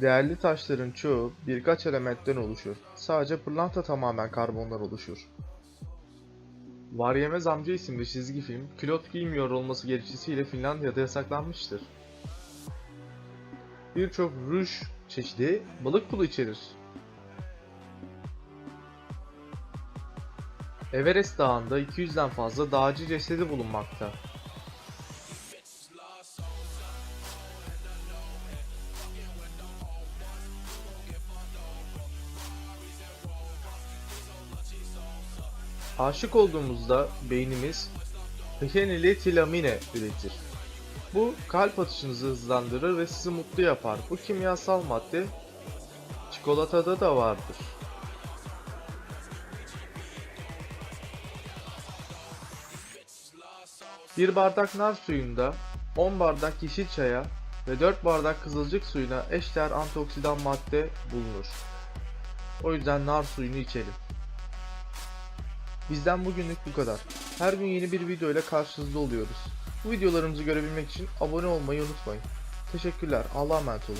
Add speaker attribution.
Speaker 1: Değerli taşların çoğu birkaç elementten oluşur. Sadece pırlanta tamamen karbondan oluşur. Var Yemez Amca isimli çizgi film, külot giymiyor olması gerekçesiyle Finlandiya'da yasaklanmıştır. Birçok ruj çeşidi balık pulu içerir. Everest Dağı'nda 200'den fazla dağcı cesedi bulunmakta. Aşık olduğumuzda beynimiz feniletilamine üretir. Bu kalp atışınızı hızlandırır ve sizi mutlu yapar. Bu kimyasal madde çikolatada da vardır. Bir bardak nar suyunda 10 bardak yeşil çaya ve 4 bardak kızılcık suyuna eşdeğer antioksidan madde bulunur. O yüzden nar suyunu içelim. Bizden bugünlük bu kadar. Her gün yeni bir video ile karşınızda oluyoruz. Bu videolarımızı görebilmek için abone olmayı unutmayın. Teşekkürler. Allah'a emanet olun.